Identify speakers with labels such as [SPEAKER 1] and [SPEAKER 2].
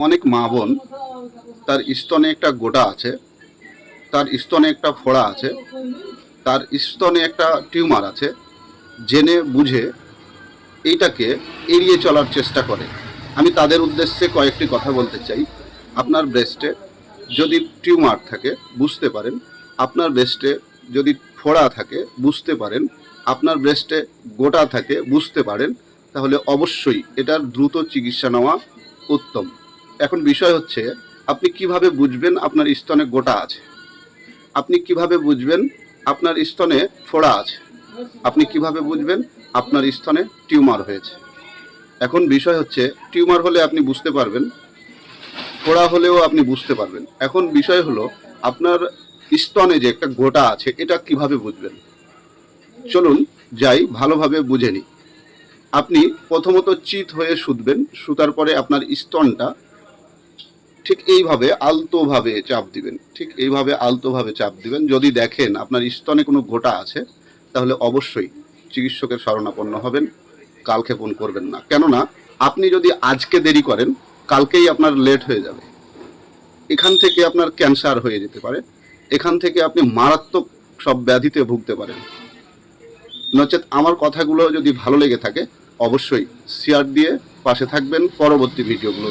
[SPEAKER 1] অনেক মা বোন, তার স্তনে একটা গোটা আছে, তার স্তনে একটা ফোড়া আছে, তার স্তনে একটা টিউমার আছে, জেনে বুঝে এইটাকে এড়িয়ে চলার চেষ্টা করে। আমি তাদের উদ্দেশ্যে কয়েকটি কথা বলতে চাই। আপনার ব্রেস্টে যদি টিউমার থাকে, বুঝতে পারেন। আপনার ব্রেস্টে যদি ফোড়া থাকে, বুঝতে পারেন। আপনার ব্রেস্টে গোটা থাকে, বুঝতে পারেন। তাহলে অবশ্যই এটার দ্রুত চিকিৎসা নেওয়া উত্তম। এখন বিষয় হচ্ছে, আপনি কীভাবে বুঝবেন আপনার স্তনে গোটা আছে? আপনি কীভাবে বুঝবেন আপনার স্তনে ফোড়া আছে? আপনি কীভাবে বুঝবেন আপনার স্তনে টিউমার হয়েছে? এখন বিষয় হচ্ছে, টিউমার হলে আপনি বুঝতে পারবেন, ফোড়া হলেও আপনি বুঝতে পারবেন। এখন বিষয় হলো, আপনার স্তনে যে একটা গোটা আছে, এটা কীভাবে বুঝবেন? চলুন যাই, ভালোভাবে বুঝে নিই। আপনি প্রথমত চিত হয়ে শুধবেন শুতার পরে আপনার স্তনটা ঠিক এইভাবে আলতোভাবে চাপ দিবেন। ঠিক এইভাবে আলতোভাবে চাপ দিবেন। যদি দেখেন আপনার স্তনে কোনো গোটা আছে, তাহলে অবশ্যই চিকিৎসকের শরণাপন্ন হবেন কালক্ষেপণ করবেন না। কেননা, আপনি যদি আজকে দেরি করেন, কালকেই আপনার লেট হয়ে যাবে। এখান থেকে আপনার ক্যান্সার হয়ে যেতে পারে। এখান থেকে আপনি মারাত্মক সব ব্যাধিতে ভুগতে পারেন। নচেত আমার কথাগুলো যদি ভালো লেগে থাকে, অবশ্যই শেয়ার দিয়ে পাশে থাকবেন। পরবর্তী ভিডিওগুলো